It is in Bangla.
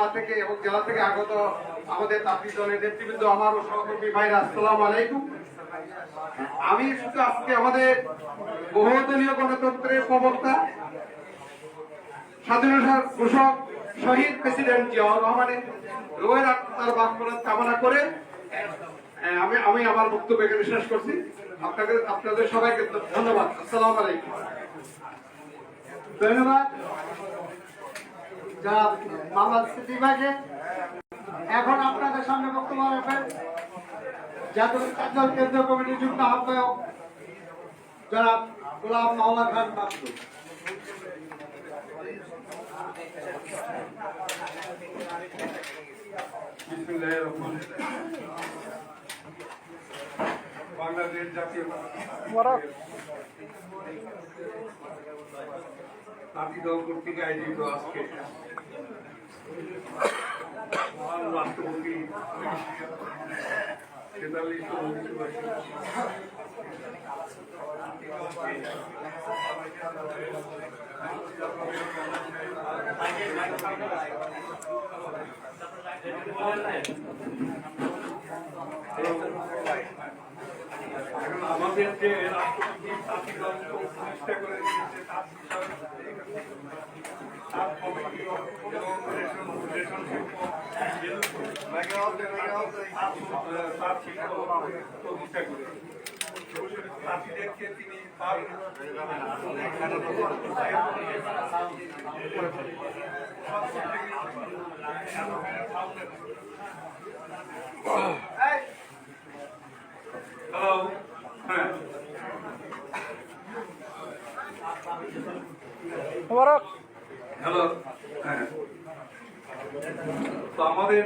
উপজেলা থেকে এবং জেলা থেকে আগত আমাদের তাপি দলের নেতৃবৃন্দ আমার সহকর্মী ভাইরা, আসসালামু আলাইকুম। আমি শুধু আজকে আমাদের বহুদলীয় গণতন্ত্রের প্রবক্তা স্বাধীনতা ঘোষক শহীদ প্রেসিডেন্ট জিয়াউর রহমানের রোয়ের আত্মার বাক্যনাথ কামনা করে আমি আমি আমার বক্তব্য এখানে শেষ করছি। আপনাদের আপনাদের সবাইকে ধন্যবাদ। আসসালামু আলাইকুম। ধন্যবাদ। যারা বাংলাদেশ বিভাগে এখন আপনাদের সামনে বক্তব্য রাখবেন। জাতীয় জাতীয় কেন্দ্রীয় কমিটির যুগ্ম আহ্বায়ক যারা গোলাম মাওলা খান রহিম। বাংলাদেশ জাতীয় জাতি দল কর্তৃক আয়োজিত আজকে মহান রাষ্ট্রপতি তেতাল্লিশতম মৃত্যুবার্ষিকী। আমাদের যে রাষ্ট্রপতি প্রতিষ্ঠা করে দিয়েছে তিনি হ্যালো হ্যাঁ হ্যালো হ্যাঁ। তো আমাদের